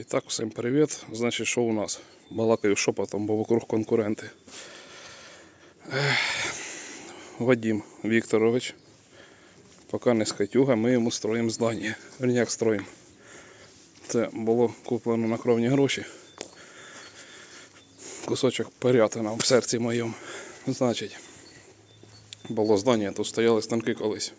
І так, всім привіт. Значить, що у нас? Балакаю шепотом, бо вокруг конкуренти. Вадим Вікторович. Поки не скатюга, ми йому строїмо здання. Верняк строїмо. Це було куплено на кровні гроші. Кусочок порятина в серці моєму. Значить, було здання, тут стояли станки колись.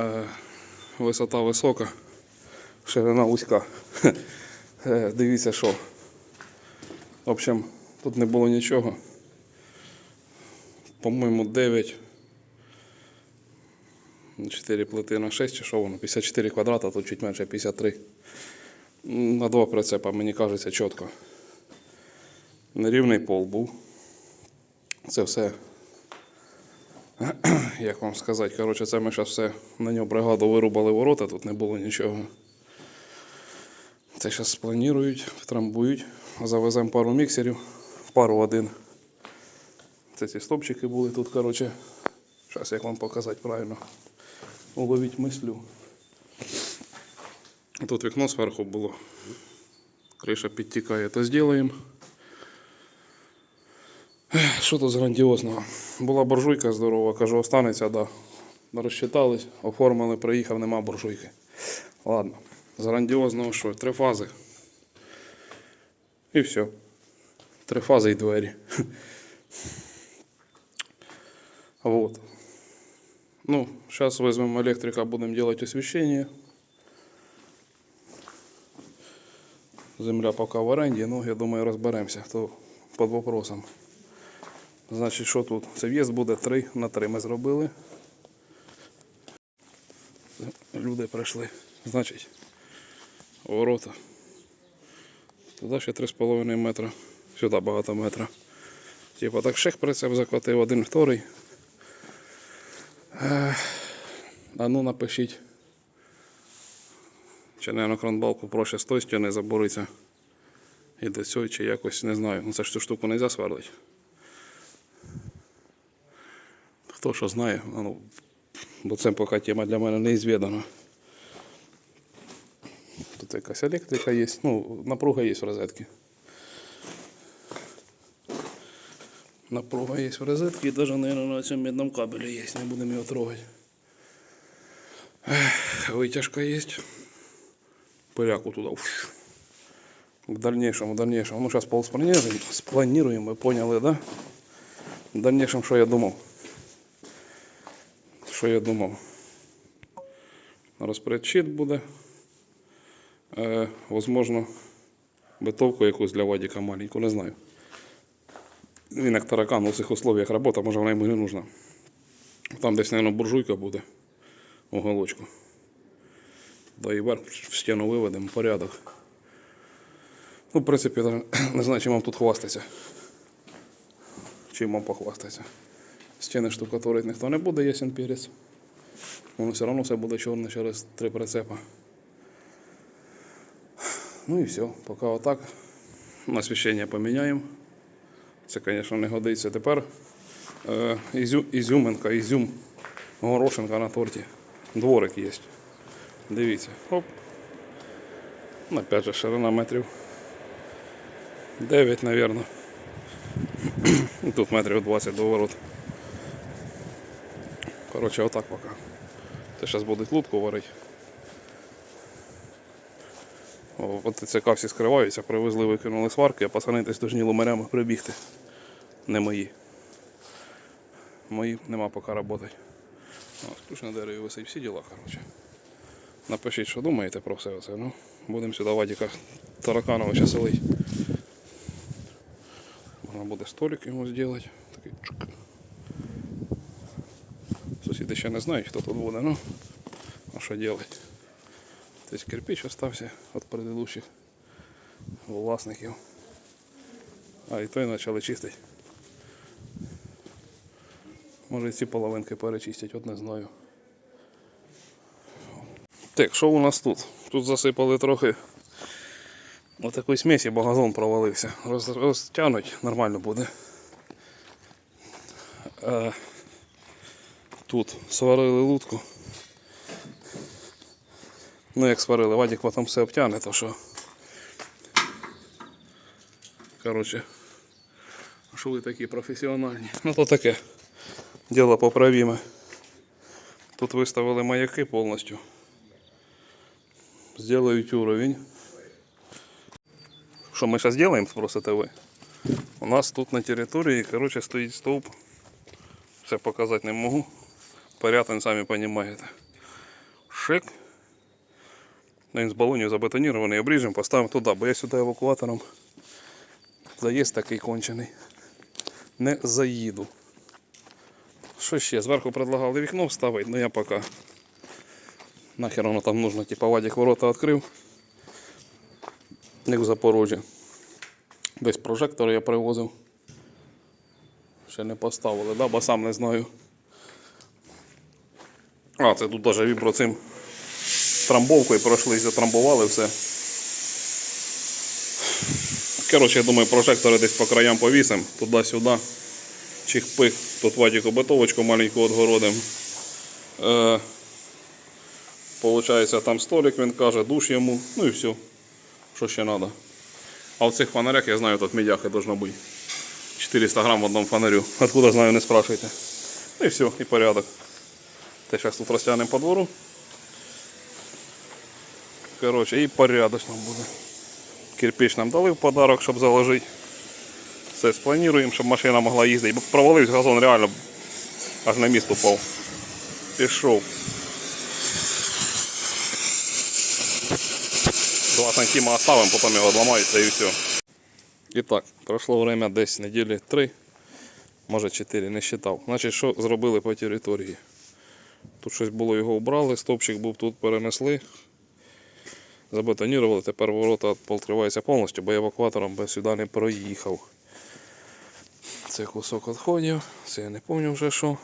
Е, висота висока, ширина вузька. Дивіться, що. В общем, тут не було нічого. По-моєму, 9. 4 плити на 6, чи що воно? 54 квадрата, тут чуть менше 53. На два прицепа, мені кажеться, чітко. Нерівний пол був. Це все як вам сказати, коротше, це ми зараз все на нього бригаду вирубали ворота, тут не було нічого. Це зараз спланують, втрамбують, завеземо пару міксерів, пару один. Це ці стопчики були тут, коротше. Зараз як вам показати правильно. Уловіть мислю. Тут вікно зверху було. Криша підтікає, то зробимо. Що тут грандіозного? Була буржуйка здорова, кажу, останеться, да. Розчитались, оформили, приїхав, нема буржуйки. Ладно. З грандіозного що? Три фази. І все. Три фази і двері. Вот. Ну, сейчас возьмем электрика, будем делать освещение. Земля пока в оренді, ну, я думаю, розберемося, то під вопросом. Значить, що тут? Це в'їзд буде 3 на 3 ми зробили. Люди прийшли. Значить, ворота. Туди ще 3,5 метра. Сюди багато метра. Типа так шех прицеп закотив, один вторий. А ну напишіть. Чи не на кранбалку проще з тої стіни забориться. І до цього, чи якось не знаю. Ну це ж цю штуку не можна сверлити. Хто що знає, ну, бо це поки тема для мене неізвідана. Тут якась електрика є, ну, напруга є в розетці. Напруга є в розетці, і навіть, наверное, на цьому медному кабелі є, не будемо його трогати. Витяжка є. Пиляку туди. В дальнейшем, в дальнейшем. Ну, сейчас пол спланируем, спланируем, вы поняли, да? В дальнейшем, що я думав? Що я думав? Розпредщит буде. Е, возможно, битовку якусь для Вадіка маленьку, не знаю. Він як таракан у цих условиях робота, може вона йому не нужна. Там десь, мабуть, буржуйка буде уголочку. Да і вверх в стіну виведемо, порядок. Ну, в принципі, не знаю, чим вам тут хвастатися. Чим вам похвастатися. Стіни штукатурить ніхто не буде, ясен перець. Воно все одно все буде чорне через три прицепа. Ну і все, поки отак. Освіщення поміняємо. Це, звісно, не годиться. Тепер е, ізю, ізюминка, ізюм, горошинка на торті. Дворик є. Дивіться. Оп. Ну, Опять же, ширина метрів 9, мабуть. Тут метрів 20 до ворот. Коротше, отак поки. Це зараз будуть лутку варити. От ТЦК всі скриваються, привезли, викинули сварки, а пацани десь дожні ломарями прибігти. Не мої. Мої нема поки роботи. Ключ на дереві висить всі діла, коротше. Напишіть, що думаєте про все це. Ну, будемо сюди Вадіка Таракановича селить. Можна буде столик йому зробити. Такий чук. Сусіди ще не знають, хто тут буде, ну, а що робити? Десь кирпич остався від предыдущих власників. А і той почали чистити. Може і ці половинки перечистять, от не знаю. Так, що у нас тут? Тут засипали трохи отакої смесі, бо газон провалився. Роз, розтягнуть, нормально буде. Е, тут сварили лутку. Ну, як сварили, Вадик потім все обтягне, то що Коротше. Ви такі професіональні? Ну то таке. Діло поправіме. Тут виставили маяки повністю. Сделають уровень. Що ми зараз зробимо, спросите ви? У нас тут на території, коротше, стоїть стовп. Все показати не можу. Порятин, самі розумієте. Шик. Він з балонів забетонірований, обріжемо, поставимо туди, бо я сюди евакуатором заїзд такий кончений. Не заїду. Що ще? Зверху предлагали вікно вставити, ну я поки. Нахер воно там нужно, типа Вадик ворота відкрив. Як в Запорожжі. Весь прожектор я привозив. Ще не поставили, да? бо сам не знаю. А, це тут навіть віброцим трамбовкою пройшли, затрамбували все. Коротше, я думаю, прожектори десь по краям повісимо, туди-сюди. Чих-пих, тут Вадіку битовочку маленьку відгородим. Е, Получається, там столик, він каже, душ йому, ну і все. Що ще треба? А в цих фонарях, я знаю, тут медяхи должно бути. 400 грам в одному фонарю. Откуда знаю, не спрашивайте. Ну і все, і порядок. Те зараз тут розтягнемо по двору. Коротше, і порядочно буде. Кирпич нам дали в подарок, щоб заложити. Все сплануємо, щоб машина могла їздити. Бо провалився газон реально аж на міст упав. Пішов. 2 сантима оставимо, потім його відламаються і все. І так, пройшло время десь неділі 3, може 4, не считав. Значить, що зробили по території? Тут щось було, його убрали, стопчик був тут перенесли. Забетонірували, тепер ворота відкриваються повністю, бо евакуатором би сюди не проїхав. Це кусок відходів, це я не пам'ятаю вже що.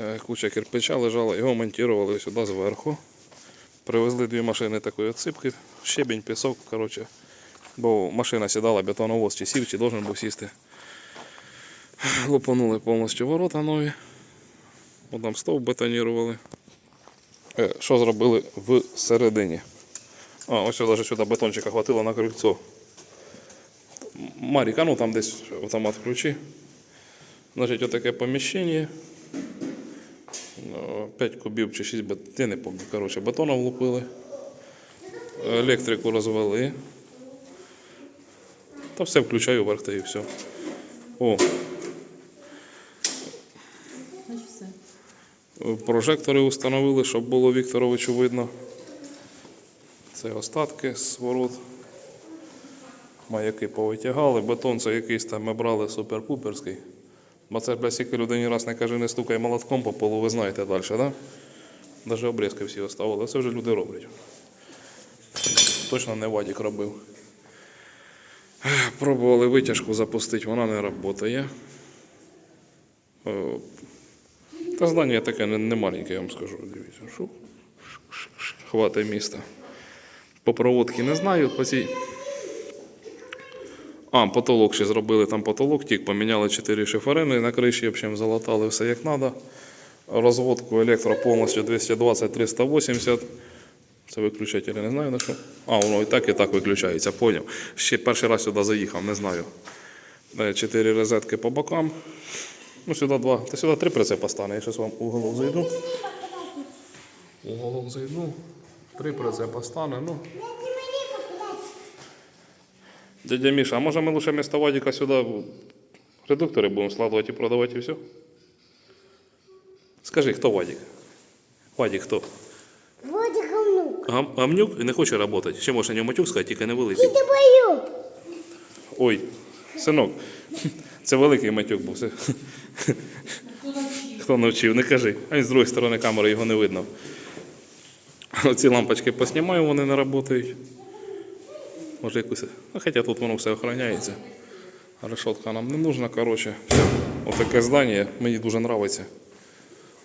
Е, Куча кирпича лежала, його монтували сюди зверху. Привезли дві машини такої отсипки, щебінь, пісок, коротше. Бо машина сідала, бетоновоз чи сів, чи должен був сісти. Лопанули повністю ворота нові. От там стовп бетонірували. Е, Що зробили всередині? А, ось навіть сюди бетончика хватило на крильцо. Маріка, ну там десь автомат включи. Значить, отаке поміщення. 5 кубів чи 6 бет... Я не пам'ятаю, коротше, бетоном влупили. Електрику розвели. Та все включаю вверх та і все. О, Прожектори установили, щоб було Вікторовичу видно. Це остатки з. Маяки повитягали. Бетон це якийсь там ми брали супер-пуперський. Бо це, бля, скільки людині раз не каже, не стукай молотком по полу, ви знаєте далі, так? Да? Навіть обрізки всі оставили. Це вже люди роблять. Точно не Вадік робив. Пробували витяжку запустити, вона не працює. Е, та здання таке не, маленьке, я вам скажу. Дивіться, хватає міста. По проводці не знаю. По цій... А, потолок ще зробили, там потолок тік, поміняли 4 шиферини на криші, общем, залатали все як треба. Розводку електро повністю 220-380. Це виключатель, я не знаю на що. А, воно і так, і так виключається, поняв. Ще перший раз сюди заїхав, не знаю. Е, Чотири розетки по бокам. Ну, сюди два. Та сюди три прицепа стане. Я зараз вам уголок зайду. Уголок зайду. Три прицепа стане. Ну. Дядя Міша, а може ми лише вместо Вадика сюди редуктори будемо складувати і продавати і все? Скажи, хто Вадик? Вадик хто? Вроде говнюк. Гам, гамнюк не хоче працювати. Ще можна не матюк сказати, тільки не великий. Ты бою. Ой, синок, це великий матюк був. Це... Хто навчив, не кажи. А він з другої сторони камери його не видно. Оці лампочки поснімаю, вони не працюють. Може якусь. Ну, хоча тут воно все охороняється. Решетка нам не нужна, коротше. Отаке здання мені дуже подобається.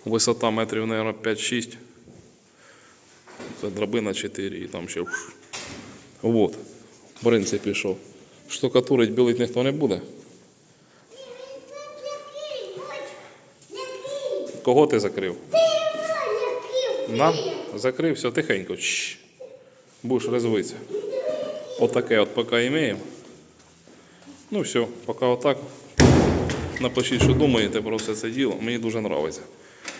Висота метрів, мабуть, 5-6. Це драбина 4 і там ще. Вот. В принципі, що. Штукатурить білить ніхто не буде. Кого ти закрив? На, закрив, все тихенько. Чш. Будеш розвитися. Отаке от поки маємо. Ну все, поки отак. Напишіть, що думаєте про все це діло. Мені дуже подобається.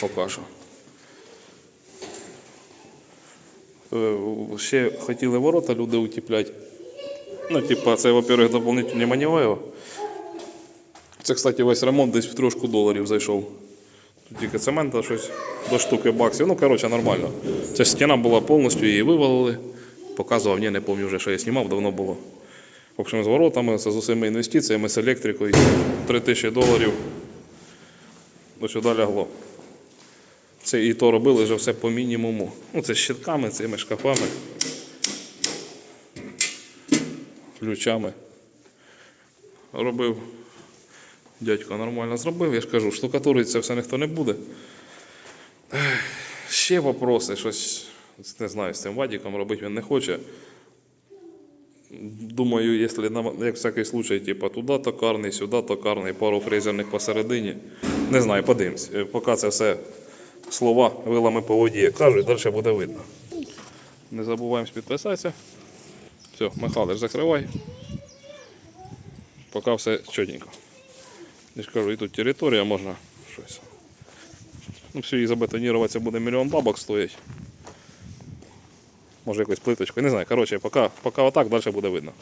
Поки що. Е, Ще хотіли ворота люди утепляти. Ну, типа, це, во-первых, дополнительні маніваєво. Це, кстати, весь ремонт десь в трошку доларів зайшов. Тут тільки цемента щось до штуки баксів. Ну, коротше, нормально. Ця стіна була повністю, її вивалили. Показував, ні, не пам'ятаю вже, що я знімав, давно було. В общем, з воротами, це з усіма інвестиціями, з електрикою. 3 тисячі доларів. До сюди лягло. Це і то робили вже все по мінімуму. Ну, це з щитками, цими шкафами, ключами. Робив. Дядько нормально зробив, я ж кажу, штукатурить це все ніхто не буде. Ще вопроси, щось не знаю, з цим вадіком робити він не хоче. Думаю, якщо як всякий случай, типа туди токарний, сюди токарний, пару фрезерних посередині. Не знаю, подивимось. Е, Поки це все слова вилами по воді кажуть, далі буде видно. Не забуваємо підписатися. Все, Михайлович, закривай. Поки все чотенько. Я ж кажу, і тут територія можна щось. Ну, все, її забетонувати це буде мільйон бабок стоїть. Може якось плиточкою, не знаю. Коротше, поки, поки отак, далі буде видно.